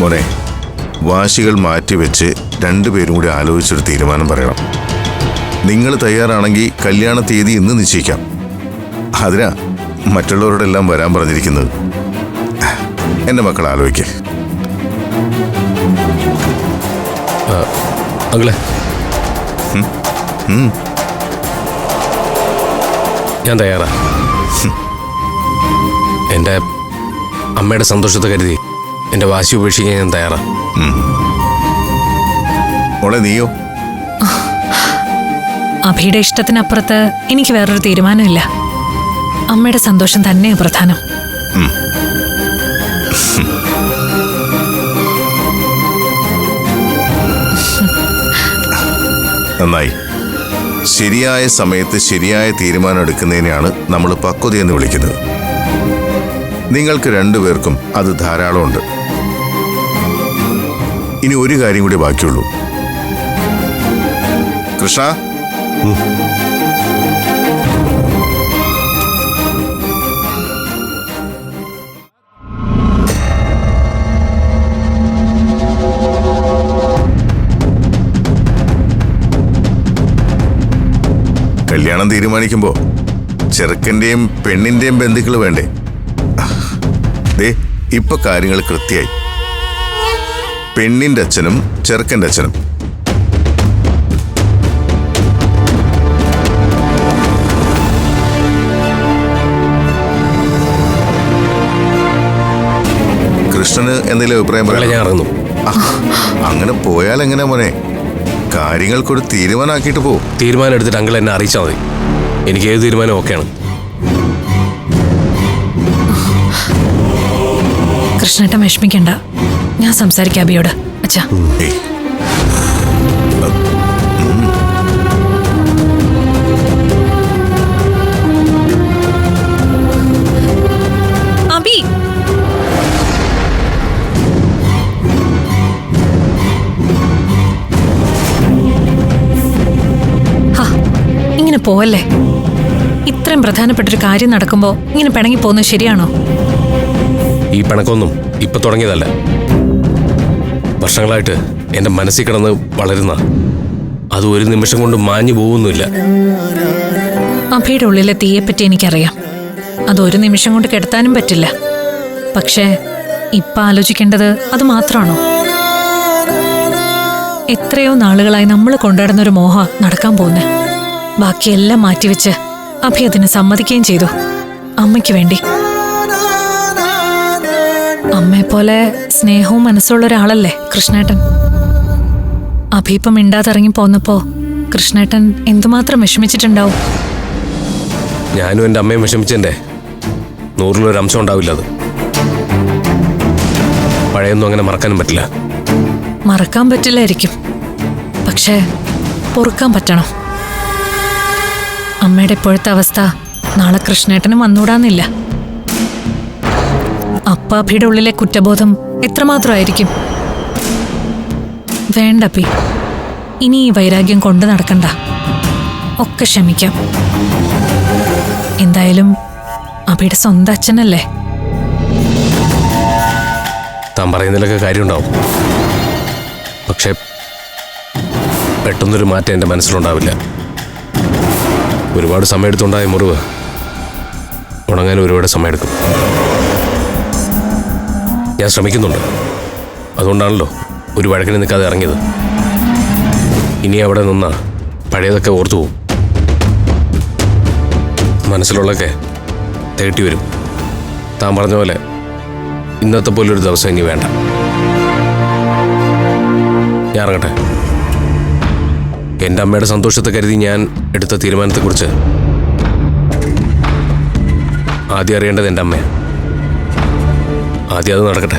മോനെ വാശികൾ മാറ്റിവെച്ച് രണ്ടുപേരും കൂടി ആലോചിച്ചൊരു തീരുമാനം പറയണം. നിങ്ങൾ തയ്യാറാണെങ്കിൽ കല്യാണ തീയതി ഇന്ന് നിശ്ചയിക്കാം. അതിനാ മറ്റുള്ളവരോടെല്ലാം വരാൻ പറഞ്ഞിരിക്കുന്നത്. എന്റെ മക്കൾ ആലോചിക്കേ. അങ്ങളെ. ഞാൻ തയ്യാറാ. എന്റെ അമ്മയുടെ സന്തോഷത്തെ കരുതി. എന്റെ വാശി ഉപേക്ഷിക്കാൻ ഞാൻ തയ്യാറാ. മോളെ നീയോ? അഭിയുടെ ഇഷ്ടത്തിനപ്പുറത്ത് എനിക്ക് വേറൊരു തീരുമാനമില്ല. അമ്മയുടെ സന്തോഷം തന്നെയാണ് പ്രധാനം. നന്നായി. ശരിയായ സമയത്ത് ശരിയായ തീരുമാനം എടുക്കുന്നതിനെയാണ് നമ്മൾ പക്വതയെന്ന് വിളിക്കുന്നത്. നിങ്ങൾക്ക് രണ്ടുപേർക്കും അത് ധാരാളമുണ്ട്. ഇനി ഒരു കാര്യം കൂടി ബാക്കിയുള്ളൂ. കൃഷ്ണ? കല്യാണം തീരുമാനിക്കുമ്പോ ചെറുക്കന്റെയും പെണ്ണിന്റെയും ബന്ധുക്കൾ വേണ്ടേ? ദേ ഇപ്പൊ കാര്യങ്ങൾ കൃത്യമായി. പെണ്ണിന്റെ അച്ഛനും ചെറുക്കന്റെ അച്ഛനും. കൃഷ്ണന് എന്തെങ്കിലും അഭിപ്രായം പറയുന്നു പറയാം അങ്ങനെ പോയാൽ എങ്ങനെ മോനെ? കാര്യങ്ങൾക്കൊരു തീരുമാനമാക്കിയിട്ട് പോ. തീരുമാനം എടുത്തിട്ട് അങ്കിൾ എന്നെ അറിയിച്ചാൽ മതി. എനിക്ക് ഏത് തീരുമാനം ഓക്കെയാണ് കൃഷ്ണേട്ടൻ വിഷമിക്കണ്ട. ഞാൻ സംസാരിക്കാം അബിയോട്. അച്ഛാ. ഇങ്ങനെ പോവല്ലേ? ഇത്രയും പ്രധാനപ്പെട്ടൊരു കാര്യം നടക്കുമ്പോ ഇങ്ങനെ പിണങ്ങി പോകുന്നത് ശരിയാണോ? ഈ പിണക്കൊന്നും ഇപ്പൊ തുടങ്ങിയതല്ല. വർഷങ്ങളായിട്ട് എന്റെ മനസ്സിൽ കിടന്ന് വളരുന്ന. അത് ഒരു നിമിഷം കൊണ്ട് മാഞ്ഞു പോകുന്നില്ല അഭയുടെ ഉള്ളിലെ തീയെപ്പറ്റി എനിക്കറിയാം. അത് ഒരു നിമിഷം കൊണ്ട് കെടുത്താനും പറ്റില്ല. പക്ഷേ ഇപ്പം ആലോചിക്കേണ്ടത് അത് മാത്രമാണോ? എത്രയോ നാളുകളായി നമ്മൾ കൊണ്ടുനടന്ന ഒരു മോഹ നടക്കാൻ പോകുന്നത് ബാക്കിയെല്ലാം മാറ്റിവെച്ച് അഭി അതിന് സമ്മതിക്കുകയും ചെയ്തു. അമ്മയ്ക്ക് വേണ്ടി. അമ്മയെപ്പോലെ സ്നേഹവും മനസ്സുള്ള ഒരാളല്ലേ കൃഷ്ണേട്ടൻ? അഭീപം ഇണ്ടാതിറങ്ങി പോന്നപ്പോ കൃഷ്ണേട്ടൻ എന്തുമാത്രം വിഷമിച്ചിട്ടുണ്ടാവും? ഞാനും എന്റെ അമ്മയും വിഷമിച്ചെന്റെ നൂറിലൊരു അംശം ഉണ്ടാവില്ല അത്. പഴയൊന്നും അങ്ങനെ മറക്കാനും പറ്റില്ല. മറക്കാൻ പറ്റില്ലായിരിക്കും. പക്ഷേ പൊറുക്കാൻ പറ്റണം. അമ്മയുടെ ഇപ്പോഴത്തെ അവസ്ഥ നാളെ കൃഷ്ണേട്ടനും വന്നൂടാന്നില്ല അപ്പാപ്പിയുടെ ഉള്ളിലെ കുറ്റബോധം എത്രമാത്രമായിരിക്കും? വേണ്ട പി ഇനി ഈ വൈരാഗ്യം കൊണ്ടു നടക്കണ്ട. ഒക്കെ ക്ഷമിക്കാം. എന്തായാലും അബിയുടെ സ്വന്തം അച്ഛനല്ലേ? താൻ പറയുന്നതിലൊക്കെ കാര്യമുണ്ടാവും. പക്ഷേ പെട്ടെന്നൊരു മാറ്റം എന്റെ മനസ്സിലുണ്ടാവില്ല. ഒരുപാട് സമയമെടുത്തുണ്ടായ മുറിവ്. ഉണങ്ങാൻ ഒരുപാട് സമയമെടുക്കും. ഞാൻ ശ്രമിക്കുന്നുണ്ട്. അതുകൊണ്ടാണല്ലോ ഒരു വഴക്കിന് നിൽക്കാതെ ഇറങ്ങിയത്. ഇനി അവിടെ നിന്നാ പഴയതൊക്കെ ഓർത്തു പോവും. മനസ്സിലുള്ളതൊക്കെ തേട്ടി വരും. താൻ പറഞ്ഞ പോലെ ഇന്നത്തെ പോലെ ഒരു ദിവസം ഇനി വേണ്ട. ഞാൻ ഇറങ്ങട്ടെ. എന്റെ അമ്മയുടെ സന്തോഷത്തെ കരുതി ഞാൻ എടുത്ത തീരുമാനത്തെക്കുറിച്ച് ആദ്യം അറിയേണ്ടത് എന്റെ അമ്മയാണ്. ആദ്യം അത് നടക്കട്ടെ.